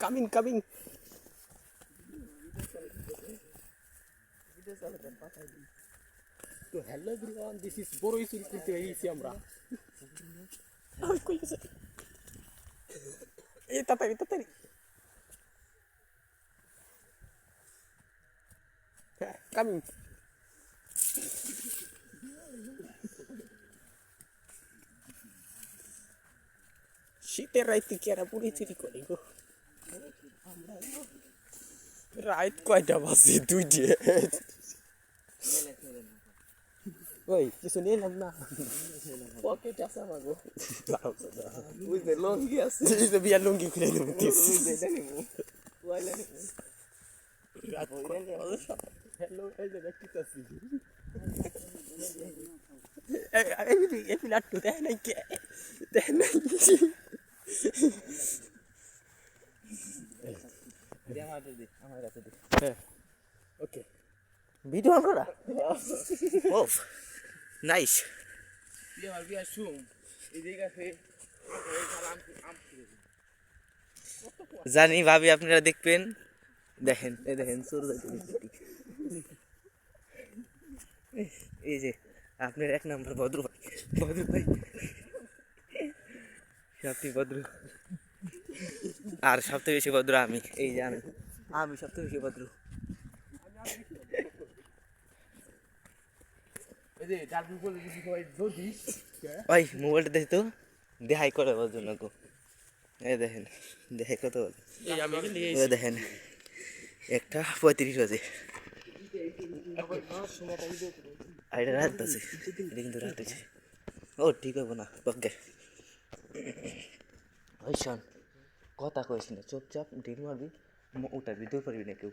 Coming coming তো hello everyone this is বড় ইসুল করতে এসেছি আমরা। ওই কই গেছে এই তাড়াতাড়ি তাড়াতাড়ি হ্যাঁ কামিং শীতের রাইতে কি এরা পুরি রাইত কয়টা বাজে দুইটে ওই কিছু নিলাম না পকেট আছে আমার গো বুঝতে লঙ্গি আছে এই যে বিয়ার লুঙ্গি খুলে নেব এটা নেব ওয়াইলা নেব হ্যালো এই যে দেখতেছি এই এই পিলাট্টু দেখ নাই কে দেখ নাই আমার হাতে দে আমার কাছে দে হ্যাঁ। ওকে ভিডিও অন করা? ও নাইস তুই আমার বিয়া শুম এই জায়গা ফে আম আম জানি ভাবি আপনারা দেখবেন। দেখেন এই দেখেন এই যে আপনার এক নম্বর ভদ্র ভাই। ভদ্র ভাই। আপনি ভদ্র। আর সবথেকে বেশি ভদ্র আমি এই যে আমি। আমি সবথেকে বেশি ভদ্র। ওই মোবাইলটা দেখি তো। দেখাই করে ওর জন্য গো। এই দেখেন দেখাই কত বলে দেখেন একটা পঁয়ত্রিশ বাজে। আর এটা রাত আছে এটা কিন্তু রাত আছে। ও ঠিক হব না ওকে ওই শোন। কথা কইস না চুপচাপ ঢিল মারবি উঠাবি, দূর পারবি না কেউ।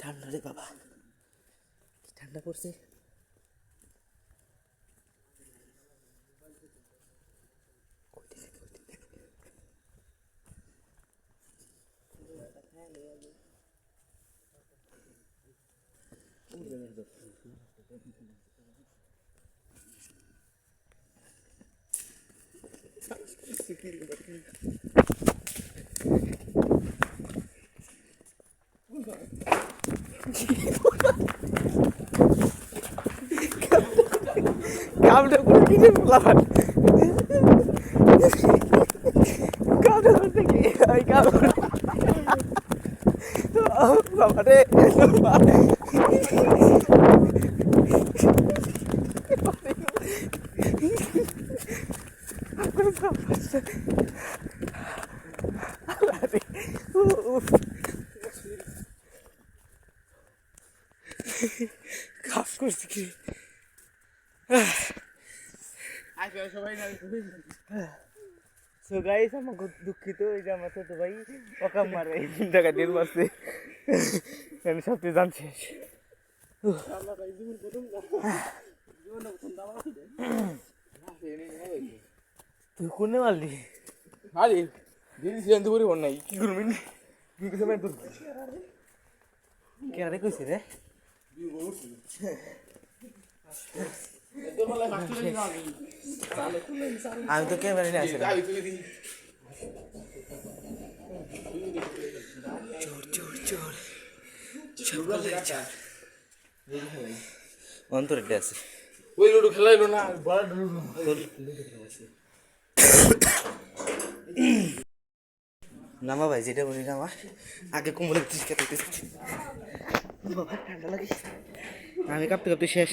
ঠান্ডা রে বাবা। ঠান্ডা পড়ছে। কামটা করে কিনে বলাবার কামটা করতে কি ওই কাম বাবা রে কাজ করছি কি সো গাইস খুব দুঃখিত এই যে আমার ছোট ভাই ওকাম মারে টাকা দিন মারছে আমি সব কিছু জানছি তুই কোনে মারলি। আরে দিদি সিদ্ধান্ত করে বল নাই কি করবি? কি কিছু তোর কেন কইছি রে? আমি তো ক্যামেরা নিয়ে আসি চোর চোর চোর। অন্তরে আছে। ওই লুডো খেলাইলো না। নামা ভাই যেটা বলি নামা। আগে কোমরে বাবা ঠান্ডা লাগে আমি কাঁপতে কাঁপতে শেষ।